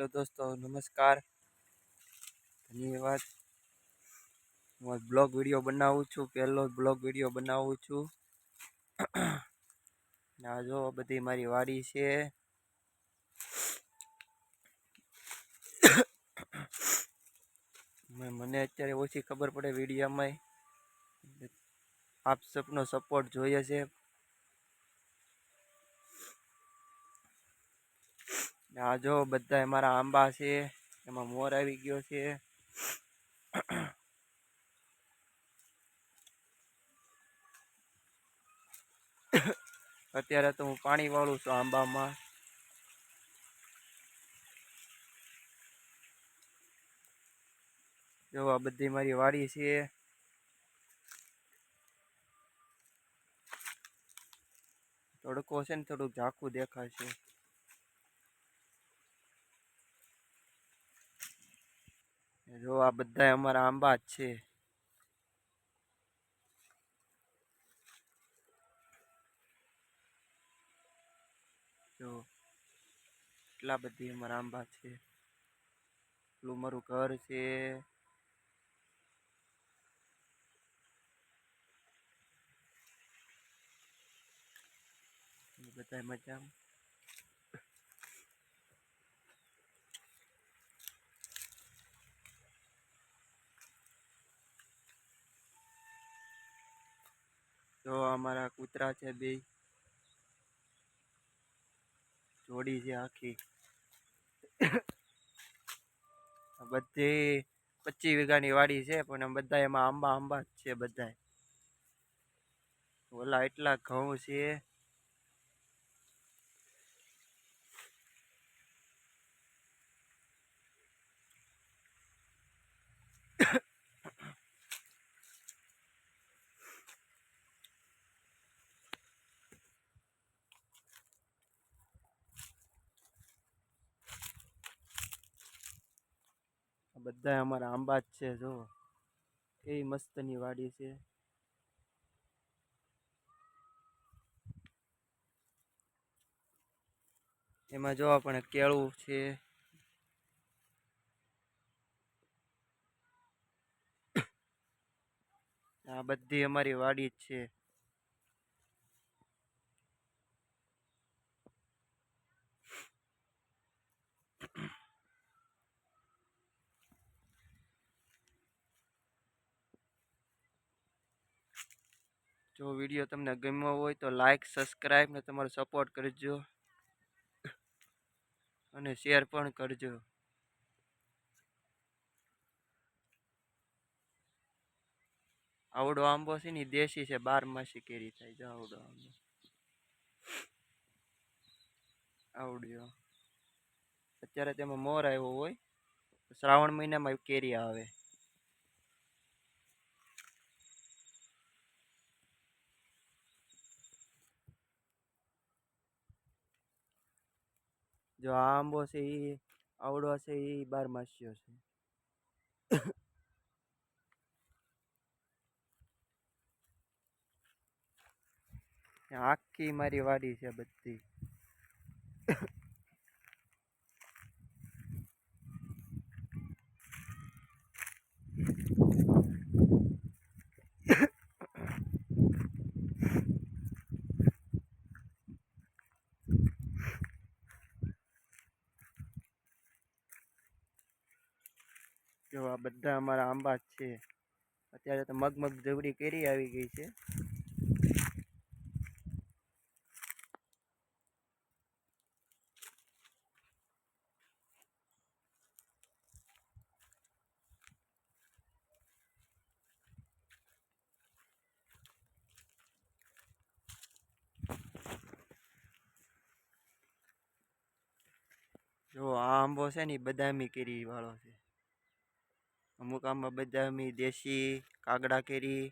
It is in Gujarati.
હેલો દોસ્તો, નમસ્કાર. ધન્યવાદ હું બ્લોગ વીડિયો બનાવું છું, પહેલો બ્લોગ વીડિયો બનાવું છું. આ જો બધી મારી વાડી છે. મને અત્યારે ઓછી ખબર પડે વિડીયામાં આપ સપનો સપોર્ટ જોઈએ છે. આ જો બધા મારા આંબા છે, એમાં મોર આવી ગયો છે. અત્યારે તો હું પાણી વાળું છું આંબામાં. જો આ બધી મારી વાડી છે. તડકો છે ને થોડુંક ઝાંખું દેખાય જો આ બધા અમારા આંબા જ છે. જો એટલા બધી અમારા આંબા છે. પેલું મારું ઘર છે. બધા મજામાં. તો અમારા કૂતરા છે બે. જોડી છે આખી. બધી પચીસ વીઘાની વાડી છે, પણ બધા એમાં આંબા આંબા જ છે બધા ઓલા એટલા ઘઉં છે. બધા અમારા આંબા જ છે, જો. કેવી મસ્તની વાડી છે. એમાં જો આપણે કેળું છે. આ બધી અમારી વાડી જ છે. જો વીડિયો તમને ગમ્યો હોય તો લાઈક સબસ્ક્રાઈબ ને તમારો સપોર્ટ કરજો. અને શેર પણ કરજો. આવડો આંબો છે ને દેશી છે, બાર માસી કેરી થાય. જો આવડો આંબો. આવડ્યો. અત્યારે તેમાં મોર આવ્યો હોય, શ્રાવણ મહિનામાં કેરી આવે. જો આ આંબો છે એ આવડો છે એ બારમાસીઓ છે. આખી મારી વાડી છે બધી. જો આ બધા અમારા આંબા જ છે. અત્યારે તો મગમગ મગ જવડી કેરી આવી ગઈ છે. જો આ આંબો છે ને એ બદામી કેરી વાળો છે. અમુક આમાં બધા અમે દેશી કાગડા કેરી